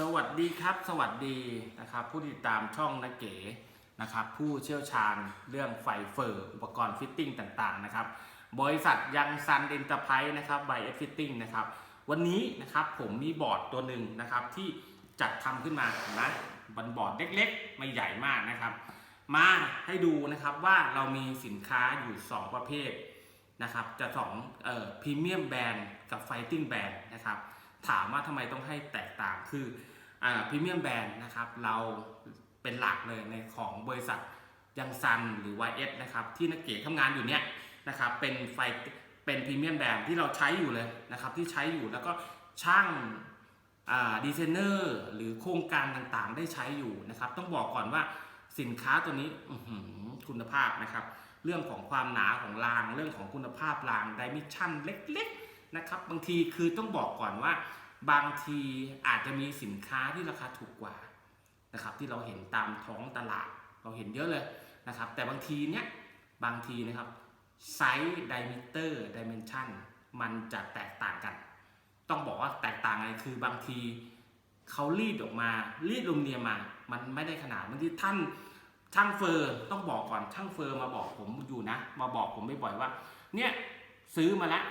สวัสดีครับ สวัสดีนะครับ ผู้ติดตามช่องนักเก๋นะครับ ผู้เชี่ยวชาญเรื่องไฟเฟอร์อุปกรณ์ฟิตติ้งต่างๆนะครับ บริษัทยังซันเอ็นเตอร์ไพรส์นะครับไบเอฟฟิตติ้งนะครับ วันนี้นะครับผมมีบอร์ดตัวหนึ่งนะครับที่จัดทำขึ้นมานะบันบอร์ดเล็กๆ ไม่ใหญ่มากนะครับ มาให้ดูนะครับว่าเรามีสินค้าอยู่ 2 ประเภทนะครับ จะสองเอ่อพรีเมียมแบรนด์กับไฟติ้งแบรนด์นะครับ ถามว่าทำไมต้องให้แตกต่างคืออ่าพรีเมียมแบรนด์นะครับเราเป็นหลักเลยในของบริษัทยังซันหรือ YS นะครับที่นักเก๋ทำงานอยู่เนี่ยนะครับเป็นไฟเป็นพรีเมียมแบรนด์ที่เราใช้อยู่เลยนะครับที่ใช้อยู่แล้วก็ช่างดีไซเนอร์หรือโครงการต่างๆ ได้ใช้อยู่นะครับ ต้องบอกก่อนว่าสินค้าตัวนี้คุณภาพนะครับ เรื่องของความหนาของราง เรื่องของคุณภาพรางดิเมชั่นเล็ก ๆ นะครับ บางทีคือต้องบอกก่อนว่า บางทีอาจจะมีสินค้าที่ราคาถูกกว่านะครับ ที่เราเห็นตามท้องตลาดเราเห็นเยอะเลยนะครับ แต่บางทีเนี้ยบางทีนะครับไซส์ดิมิเตอร์ดิเมนชันมันจะแตกต่างกัน ต้องบอกว่าแตกต่างไงคือบางทีเขารีดออกมารีดลมเนียมมา มันไม่ได้ขนาดบางทีท่านช่างเฟอร์ต้องบอกก่อนช่างเฟอร์มาบอกผมอยู่นะ มาบอกผมบ่อยๆว่า เนี่ยซื้อมาแล้ว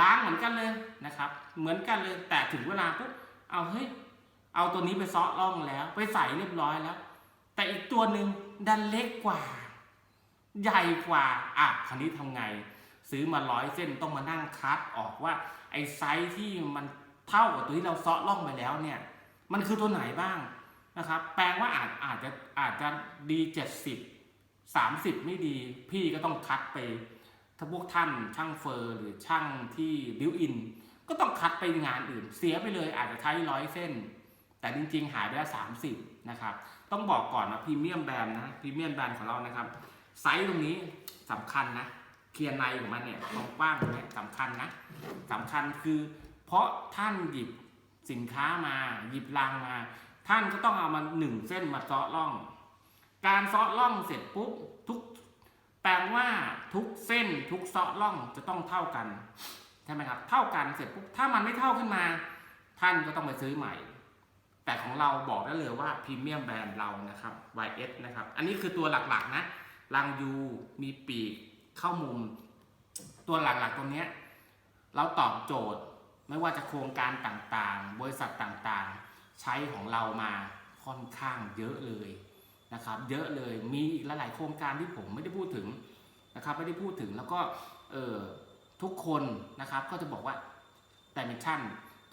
ล้างเหมือนกันเลยนะครับ เหมือนกันเลยแต่ถึงเวลาปุ๊บเอาเฮ้ยเอาตัวนี้ไปซาะร่องแล้ว ไปใส่เรียบร้อยแล้ว แต่อีกตัวหนึ่งดันเล็กกว่า ใหญ่กว่าอะคราวนี้ทำไง ซื้อมาร้อยเส้นต้องมานั่งคัดออกว่าไอ้ไซส์ที่มันเท่ากับตัวที่เราซาะร่องไปแล้วเนี่ย มันคือตัวไหนบ้างนะครับ แปลว่าอาจอาจจะอาจจะดีเจ็ดสิบสามสิบไม่ดี พี่ก็ต้องคัดไป ถ้าพวกท่านช่างเฟอร์หรือช่างที่บิวอิน ก็ต้องคัดไปงานอื่น เสียไปเลยอาจจะใช้ร้อยเส้น แต่จริงๆ หายไปแล้วสามสิบนะครับ ต้องบอกก่อนนะพรีเมียมแบรนด์นะพรีเมียมแบรนด์ของเรานะครับ ไซส์ตรงนี้สำคัญนะเคลียร์ในของมันเนี่ยความกว้างตรงนี้สำคัญนะสำคัญคือ เพราะท่านหยิบสินค้ามา หยิบรางมา ท่านก็ต้องเอามาหนึ่งเส้นมาเซาะร่อง การเซาะร่องเสร็จปุ๊บทุก แปลว่าทุกเส้นทุกเซาะร่องจะต้องเท่ากันใช่ไหมครับ เท่ากันเสร็จปุ๊บถ้ามันไม่เท่าขึ้นมา ท่านก็ต้องไปซื้อใหม่ แต่ของเราบอกได้เลยว่าพรีเมียมแบรนด์เรานะครับ YS นะครับ อันนี้คือตัวหลักๆนะรางยูมีปีกเข้ามุม ตัวหลักๆตรงเนี้ยเราตอบโจทย์ไม่ว่าจะโครงการต่างๆ บริษัทต่างๆ ใช้ของเรามาค่อนข้างเยอะเลย นะครับเยอะเลยมีอีกหลายๆโครงการที่ผมไม่ได้พูดถึงนะครับไม่ได้พูดถึงแล้วก็เออทุกคนนะครับก็จะบอกว่าดิเมนชัน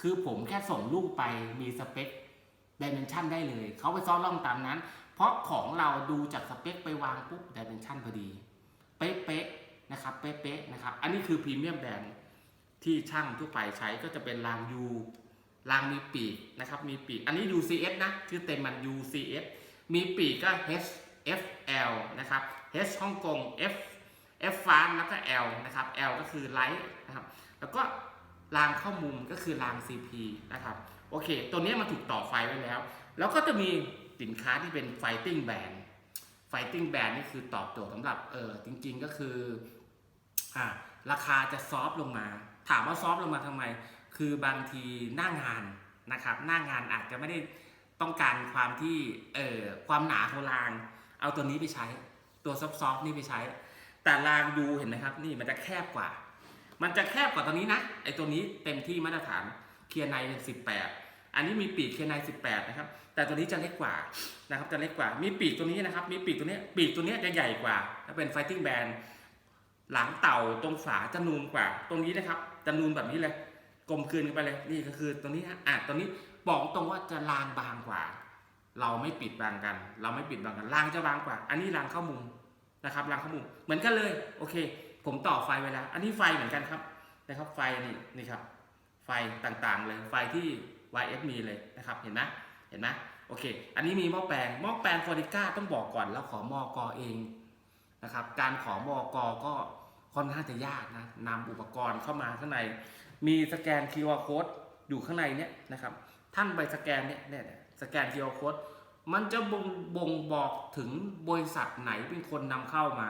คือผมแค่ส่งรูปไปมีสเปคดิเมนชันได้เลยเขาไปซ้อมล่องตามนั้น เพราะของเราดูจากสเปคไปวางปุ๊บดิเมนชันพอดีเป๊ะๆนะครับเป๊ะๆนะครับอันนี้คือพรีเมียมแบรนด์ที่ช่างทั่วไปใช้ก็จะเป็นรางยูรางมีปีกนะครับมีปีกอันนี้ UCS นะชื่อเต็มมัน UCS มีปีกก็ H F L นะครับ H ฮ่องกง F F ฟาแล้วก็ L นะครับ L ก็คือไลท์นะครับ แล้วก็รางเข้ามุมก็คือราง CP นะครับ โอเค ตัวนี้มันถูกต่อไฟไว้แล้ว แล้วก็จะมีสินค้าที่เป็น Fighting Band Fighting Band นี่คือตอบโจทย์สำหรับเออจริงๆก็คืออ่าราคาจะซอฟต์ลงมา ถามว่าซอฟต์ลงมาทำไม คือบางทีหน้างานนะครับ หน้างานอาจจะไม่ได้ ต้องการความที่เอ่อความหนาของราง เอาตัวนี้ไปใช้ ตัวซอฟต์นี่ไปใช้ แต่รางดูเห็นไหมครับ นี่มันจะแคบกว่า มันจะแคบกว่าตัวนี้นะไอตัวนี้เต็มที่มาตรฐานเคลียร์ในเป็น18อันนี้มีปีกเคลียร์ใน18นะครับ แต่ตัวนี้จะเล็กกว่านะครับจะเล็กกว่า มีปีกตัวนี้นะครับ มีปีกตัวนี้ปีกตัวนี้จะใหญ่กว่าถ้าเป็น fighting band หลังเต่าตรงฝาจะนูนกว่า ตรงนี้นะครับจะนูนแบบนี้เลยกลมคืนกันไปเลยนี่ก็คือตัวนี้ฮะอะตัวนี้ บอกตรงว่าจะลางบางกว่า เราไม่ปิดบังกัน เราไม่ปิดบังกันลางจะบางกว่า อันนี้ลางเข้ามุมนะครับลางเข้ามุมเหมือนกันเลยโอเค ผมต่อไฟไว้แล้ว อันนี้ไฟเหมือนกันครับนะครับไฟนี่นี่ครับ ไฟต่างๆเลยไฟที่ YF มีเลยนะครับเห็นไหมเห็นไหมโอเค อันนี้มีหม้อแปลงหม้อแปลงฟอริก้าต้องบอกก่อนแล้วขอมอกอเองนะครับการขอมอกอก็ค่อนข้างจะยากนะนำอุปกรณ์เข้ามาข้างใน มีสแกน QR code อยู่ข้างในเนี้ยนะครับ ท่านไปสแกนเนี่ยเนี่ยสแกน QR code มันจะบ่งบ่งบอกถึงบริษัทไหนเป็นคนนำเข้ามา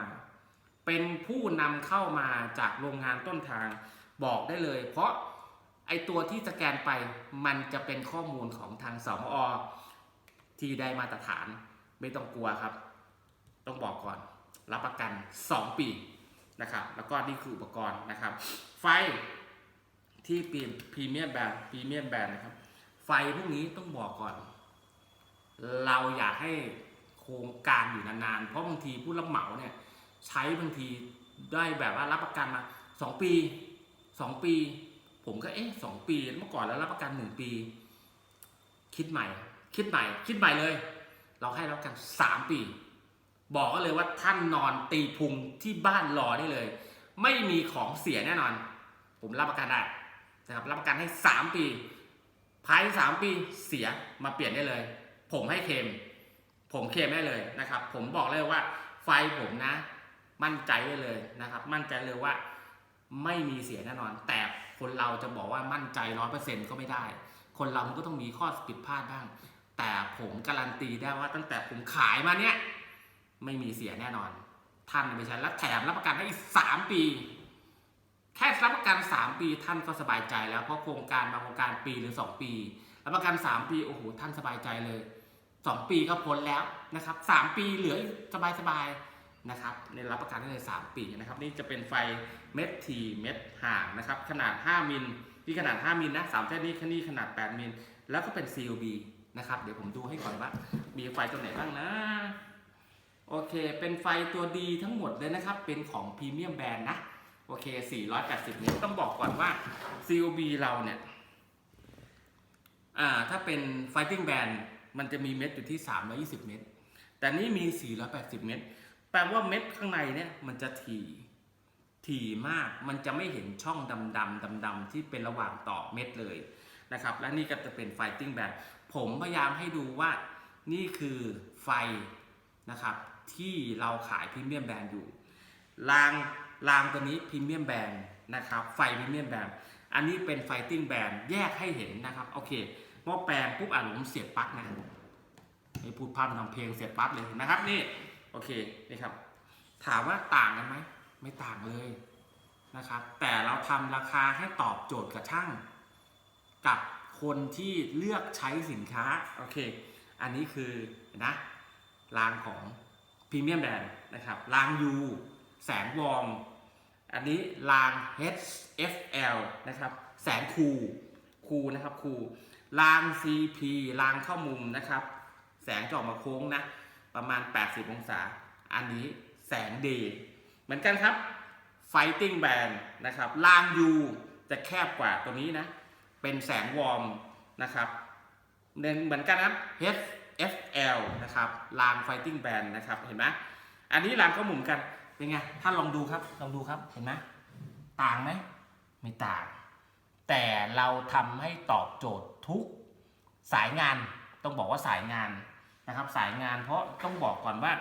เป็นผู้นำเข้ามาจากโรงงานต้นทางบอกได้เลย เพราะไอตัวที่สแกนไปมันจะเป็นข้อมูลของทางสมอที่ได้มาตรฐานไม่ต้องกลัวครับ ต้องบอกก่อน รับประกัน 2 ปีนะครับ แล้วก็นี่คืออุปกรณ์นะครับ ไฟที่พรีเมียมแบรนด์พรีเมียมแบรนด์นะครับ ฟพวกนี้ต้องบอกก่อน เราอยากให้โครงการอยู่นานๆ เพราะบางทีผู้รับเหมาเนี่ยใช้บางทีได้แบบว่ารับประกันมา2ปี2ปี ผมก็เอ๊ะสองปีเมื่อก่อนแล้วรับประกัน1ปี คิดใหม่ คิดใหม่ คิดใหม่เลย เราให้รับประกัน3ปี บอกก็เลยว่าท่านนอนตีพุงที่บ้านรอได้เลย ไม่มีของเสียแน่นอน ผมรับประกันได้นะครับรับประกันให้3ปี ภายใน3ปีเสียมาเปลี่ยนได้เลย ผมให้เคม ผมเคมได้เลยนะครับ ผมบอกเลยว่าไฟผมนะ มั่นใจได้เลยนะครับ มั่นใจเลยว่าไม่มีเสียแน่นอน แต่คนเราจะบอกว่ามั่นใจร้อยเปอร์เซ็นต์ก็ไม่ได้ คนเรามันก็ต้องมีข้อผิดพลาดบ้าง แต่ผมการันตีได้ว่าตั้งแต่ผมขายมาเนี่ยไม่มีเสียแน่นอน ท่านไปใช้และแถมรับประกันให้อีกสามปี ค่รับประกัน 3 ปีท่านก็สบายใจแล้วเพราะโครงการบางโครงการปีหรือ 2 ปีรับประกัน 3 ปีโอ้โหท่านสบายใจเลย 2 ปีก็พ้นแล้วนะครับ 3 ปีเหลืออีกสบายๆนะครับในรับประกันได้เลย3ปีนะครับ นี่จะเป็นไฟเม็ดทีเม็ดห่างนะครับ ขนาด 5มิลที่ขนาด 5มิลนะ3เส้นนี้ขนี่ขนาด 8มิลแล้วก็เป็น COB นะครับ เดี๋ยวผมดูให้ก่อนว่า มีไฟตัวไหนบ้างนะโอเค เป็นไฟตัวดีทั้งหมดเลยนะครับ เป็นของพรีเมียมแบรนด์นะ โอเค 480เมตรต้องบอกก่อนว่า COB เราเนี่ย อ่า ถ้าเป็น Fighting Band มันจะมีเม็ดอยู่ที่ 320 เมตรแต่นี่มี 480 เมตรแปลว่าเม็ดข้างในเนี่ย มันจะถี่ ถี่มาก มันจะไม่เห็นช่องดำๆดำๆที่เป็นระหว่างต่อเม็ดเลยนะครับ และนี่ก็จะเป็น Fighting Band ผมพยายามให้ดูว่านี่คือไฟนะครับ ที่เราขายพรีเมียมแบรนด์อยู่ราง รางตัวนี้พรีเมียมแบรนด์นะครับไฟพรีเมียมแบรนด์อันนี้เป็นไฟติ้งแบรนด์แยกให้เห็นนะครับโอเคหม้อแปลงปุ๊บอะผมเสียบปลั๊กนะให้พูดพร่ำทำเพลงเสียบปลั๊กเลยนะครับนี่โอเคนี่ครับ ถามว่าต่างกันไหมไม่ต่างเลยนะครับ แต่เราทำราคาให้ตอบโจทย์กับช่าง กับคนที่เลือกใช้สินค้าโอเค อันนี้คือนะรางของพรีเมียมแบรนด์นะครับราง U แสงวอร์ม อันนี้ราง HFL นะครับแสงคูคูนะครับคูราง CP รางเข้ามุมนะครับ แสงจะออกมาโค้งนะ ประมาณ 80 องศา อันนี้แสงเดย์เหมือนกันครับ Fighting Band นะครับราง U จะแคบกว่าตัวนี้นะ เป็นแสงวอร์มนะครับเหมือนกันนะครับ HFL นะครับราง Fighting Band นะครับเห็นไหมอันนี้รางเข้ามุมกัน เป็นไงท่านลองดูครับ ลองดูครับ เห็นไหมต่างไหมไม่ต่าง แต่เราทำให้ตอบโจทย์ทุกสายงาน ต้องบอกว่าสายงานนะครับ สายงานเพราะต้องบอกก่อนว่า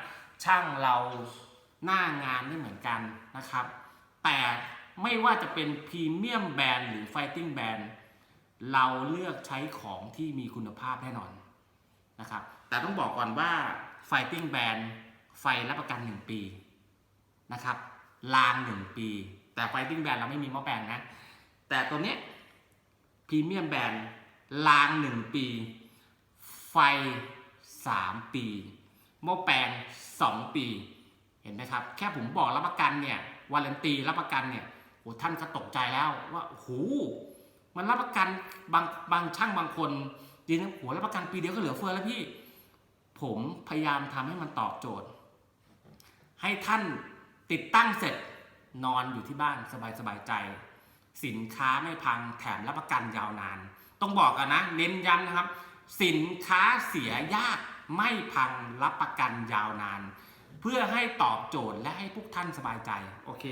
ช่างเราหน้างานไม่เหมือนกันนะครับ แต่ไม่ว่าจะเป็นพรีเมียมแบรนด์หรือไฟติ้งแบรนด์เราเลือกใช้ของที่มีคุณภาพแน่นอนนะครับ แต่ต้องบอกก่อนว่าไฟติ้งแบรนด์ไฟรับประกัน 1 ปี นะครับลาง 1 ปี แต่ไฟติ้งแบนด์เราไม่มีหม้อแปลงนะ แต่ตัวเนี้ยพรีเมียมแบนด์ลาง 1 ปี ไฟ 3 ปีหม้อแปลง 2 ปี เห็นไหมครับ แค่ผมบอกรับประกันเนี่ยวาเลนตีรับประกันเนี่ยโอ้ท่านก็ตกใจแล้วว่าโอ้โหมันรับประกันบางบางช่างบางคนดีนะโหรับประกันปีเดียวก็เหลือเฟือแล้วพี่ ผมพยายามทำให้มันตอบโจทย์ ให้ท่าน ติดตั้งเสร็จนอนอยู่ที่บ้านสบายสบายใจ สินค้าไม่พังแถมรับประกันยาวนาน ต้องบอกกันนะเน้นย้ำนะครับ สินค้าเสียยากไม่พังรับประกันยาวนาน เพื่อให้ตอบโจทย์และให้พวกท่านสบายใจ โอเค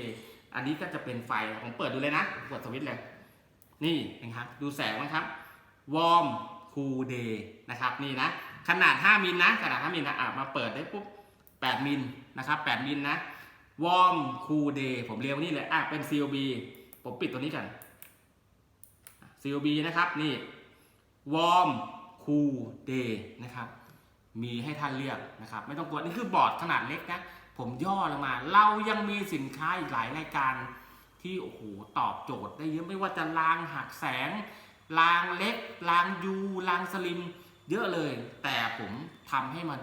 อันนี้ก็จะเป็นไฟผมเปิดดูเลยนะเปิดสวิตช์เลย นี่นะครับดูแสงนะครับวอร์มคูเดย์นะครับนี่นะขนาด 5มิลนะขนาด 5มิลนะอะมาเปิดได้ปุ๊บ8มิลนะครับ8มิลนะ วอร์มคูเดย์ผมเรียกว่านี่เลยอะเป็น COB ผมปิดตัวนี้กัน COB นะครับนี่วอร์มคูเดย์นะครับมีให้ท่านเลือกนะครับ ไม่ต้องกลัวนี่คือบอร์ดขนาดเล็กนะ ผมย่อลงมา เรายังมีสินค้าอีกหลายรายการ ที่โอ้โหตอบโจทย์ได้เยอะไม่ว่าจะรางหักแสงรางเล็กรางยูรางสลิม เยอะเลย แต่ผมทำให้มัน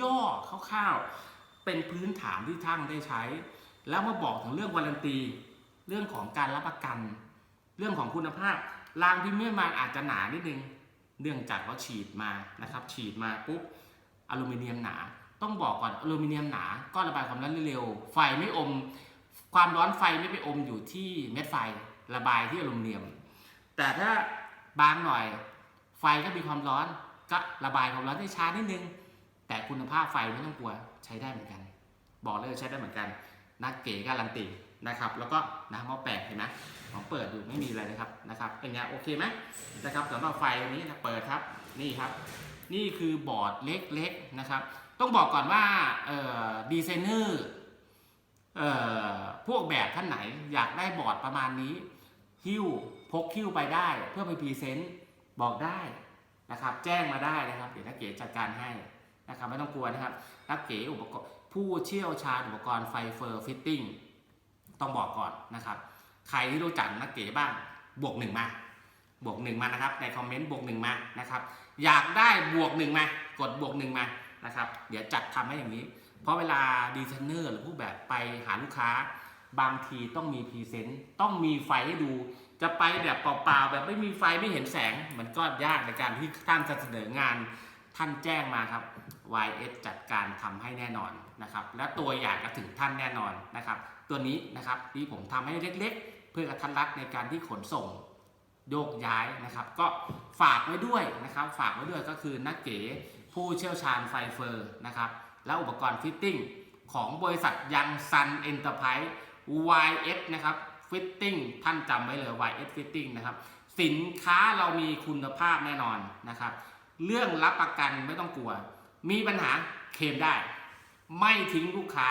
ย่อๆคร่าวๆ เป็นพื้นฐานที่ท่านได้ใช้ แล้วมาบอกถึงเรื่องวารันตี เรื่องของการรับประกัน เรื่องของคุณภาพรางพรีเมียมาอาจจะหนานิดนึง เนื่องจากว่าฉีดมานะครับ ฉีดมาปุ๊บอลูมิเนียมหนา ต้องบอกก่อนอลูมิเนียมหนาก็ระบายความร้อนเร็ว ไฟไม่อม ความร้อนไฟไม่ไปอมอยู่ที่เม็ดไฟระบายที่อลูมิเนียม แต่ถ้าบางหน่อยไฟก็มีความร้อนก็ระบายความร้อนได้ช้านิดนึง แต่คุณภาพไฟไม่ต้องกลัว ใช้ได้เหมือนกัน บอกเลยใช้ได้เหมือนกันนักเก๋การันตีนะครับ แล้วก็น้ำมอแปลกเห็นไหมของเปิดอยู่ไม่มีอะไรนะครับนะครับ เป็นไงโอเคไหมนะครับสำหรับไฟอันนี้นะเปิดครับนี่ครับ นี่คือบอร์ดเล็กๆนะครับ ต้องบอกก่อนว่าดีไซเนอร์พวกแบบท่านไหนอยากได้บอร์ดประมาณนี้หิ้วพกหิ้วไปได้เพื่อไปพรีเซนต์บอกได้นะครับ แจ้งมาได้นะครับ เดี๋ยวนักเก๋จัดการให้ นะครับไม่ต้องกลัวนะครับนักเก๋อุปกรณ์ผู้เชี่ยวชาญอุปกรณ์ไฟเฟอร์ฟิตติ้งต้องบอกก่อนนะครับ ใครที่รู้จักนักเก๋บ้างบวกหนึ่งมา บวกหนึ่งมานะครับในคอมเมนต์บวกหนึ่งมานะครับอยากได้บวกหนึ่งมากดบวกหนึ่งมานะครับเดี๋ยวจัดทำให้อย่างนี้ เพราะเวลาดีไซเนอร์หรือผู้แบบไปหาลูกค้า บางทีต้องมีพรีเซนต์ต้องมีไฟให้ดู จะไปแบบเปล่าๆแบบไม่มีไฟไม่เห็นแสง มันก็ยากในการที่ท่านจะเสนองาน ท่านแจ้งมาครับ YS จัดการทำให้แน่นอนนะครับ และตัวอย่างก็ถึงท่านแน่นอนนะครับ ตัวนี้นะครับที่ผมทำให้เล็กๆ เพื่อกระทันรัดในการที่ขนส่งโยกย้ายนะครับ ก็ฝากไว้ด้วยนะครับ ฝากไว้ด้วยก็คือนักเก๋ผู้เชี่ยวชาญไฟเฟอร์นะครับ และอุปกรณ์ฟิตติ้งของบริษัทยังซันเอ็นเตอร์ไพรส์ YS นะครับฟิตติ้งท่านจำไว้เลย YS Fitting นะครับ สินค้าเรามีคุณภาพแน่นอนนะครับ เรื่องรับประกันไม่ต้องกลัว มีปัญหาเคลมได้ ไม่ทิ้งลูกค้า